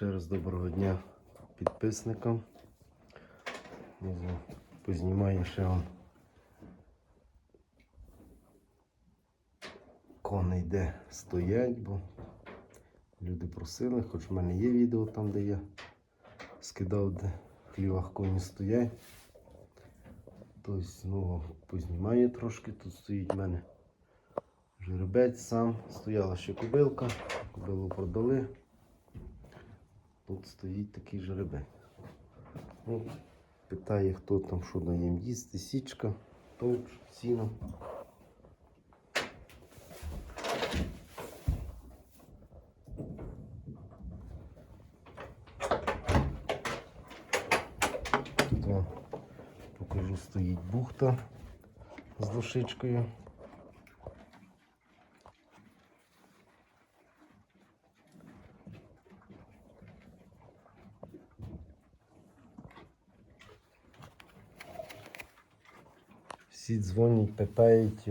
Ще раз доброго дня підписникам. Познімаю ще вам коней де стоять, бо люди просили, хоч в мене є відео там, де я скидав, де в хлівах коні стоять. Тобто знову познімаю трошки. Тут стоїть в мене жеребець сам. Стояла ще кобилка, кобилу продали. Тут стоїть такий жеребець. Ну, питає, хто там що дає їм їсти, січка, товч, сіно. Тут вам покажу, стоїть бухта з душичкою. Всі дзвонять, питають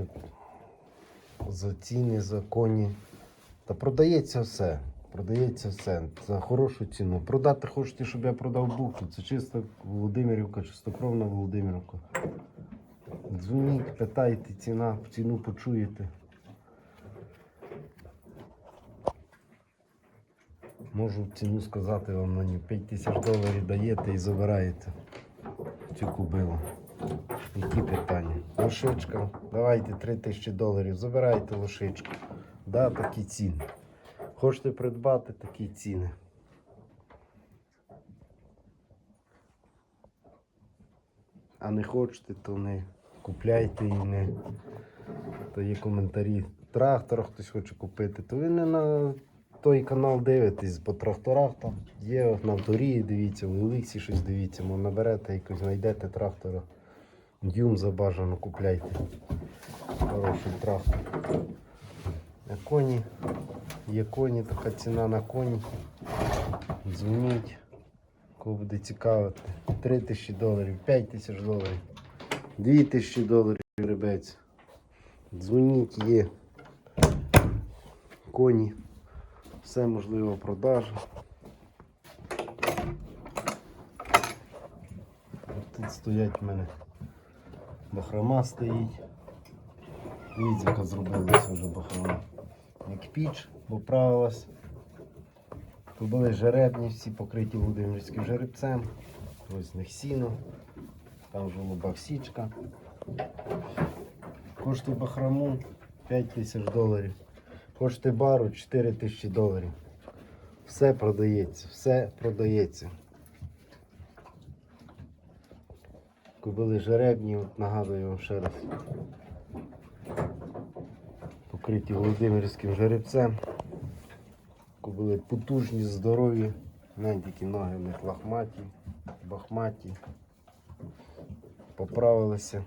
за ціни, за коні. Та продається все. Продається все за хорошу ціну. Продати хочете, щоб я продав бухту. Це чиста Володимирівка, чистокровна Володимирівка. Дзвоніть, питайте, ціна, ціну почуєте. Можу ціну сказати вам на ній. 5 тисяч доларів даєте і забираєте цю кубилу. Які питання? Лошичка. Давайте 3 тисячі доларів. Забирайте лошичку. Да, такі ціни. Хочете придбати такі ціни. А не хочете, то не купляйте і не. То є коментарі. Трактор хтось хоче купити, то ви не на той канал дивитесь, бо тракторах там є на авторії, дивіться, в Еліксі щось дивіться, мо наберете якось, знайдете трактора. Дюм забажано купляйте. Хороший трактор. А коні. Є коні, така ціна на коні. Дзвоніть. Кого буде цікавити. 3 тисячі доларів, 5 тисяч доларів, 2 тисячі доларів ребець. Дзвоніть, є. Коні. Все можливо продажа. Тут стоять в мене бахрома стоїть. Дивіться, яка зробилася вже бахрома. Як піч поправилась. Були жеребні, всі покриті Володимирським жеребцем. Ось в них сіно. Там в жолобах січка. Коштує бахрому 5 тисяч доларів. Коштує бару 4 тисячі доларів. Все продається, все продається. Кобили жеребні, нагадую вам ще раз. Покриті Володимирським жеребцем. Кобили потужні, здорові, навіть які ноги в них лахматі, бахматі. Поправилися.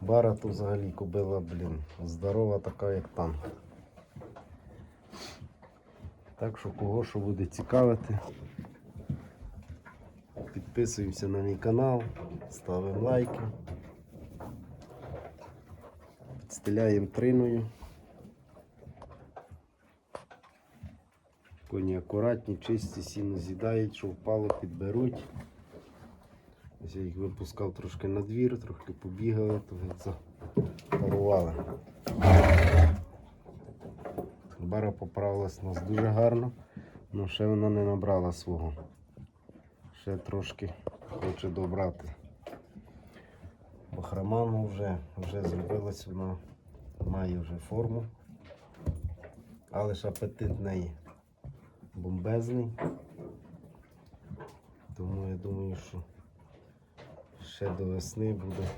Бара то взагалі кобила, блін, здорова така, як танк. Так що кого що буде цікавити, підписуємося на мій канал, ставимо лайки, підстеляємо триною. Коні акуратні, чисті, сіно з'їдають, що впало, підберуть. Ось я їх випускав трошки на двір, трохи побігали, то геть запарували. Бара поправилась у нас дуже гарно, але ще вона не набрала свого. Ще трошки хоче добрати. Бахроману вже, вже зробилась, вона має вже форму, але ж апетит в неї бомбезний. Тому я думаю, що ще до весни буде,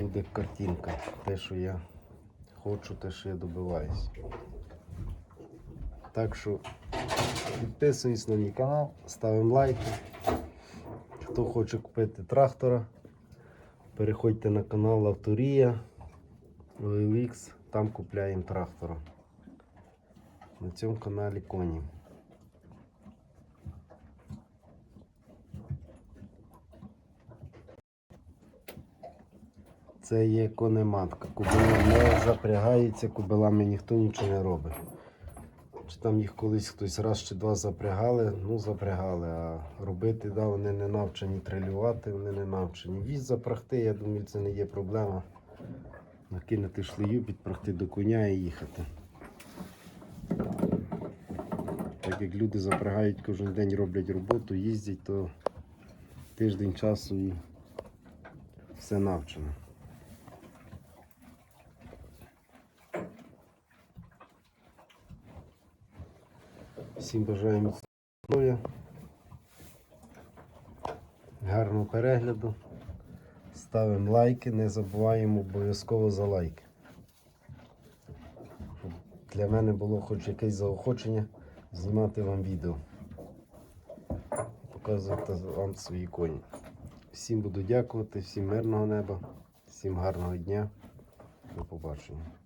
буде картинка. Те, що я хочу, те, що я добиваюсь. Так що підписуйтесь на мій канал, ставимо лайки. Хто хоче купити трактора, переходьте на канал Авторія, OLX, там купляємо трактора. На цьому каналі коні. Це є конематка. Кубила не запрягається, кубилами ніхто нічого не робить. Там їх колись хтось раз чи два запрягали, ну запрягали, а робити, да, вони не навчені трилювати, вони не навчені. Віз запрягти, я думаю, це не є проблема. Накинути шлею, підпрягти до коня і їхати. Так як люди запрягають кожен день, роблять роботу, їздять, то тиждень часу і все навчено. Всім бажаю здоров'я, гарного перегляду. Ставимо лайки, не забуваємо обов'язково за лайки. Для мене було хоч якесь заохочення знімати вам відео. Показувати вам свої коні. Всім буду дякувати, всім мирного неба, всім гарного дня. До побачення.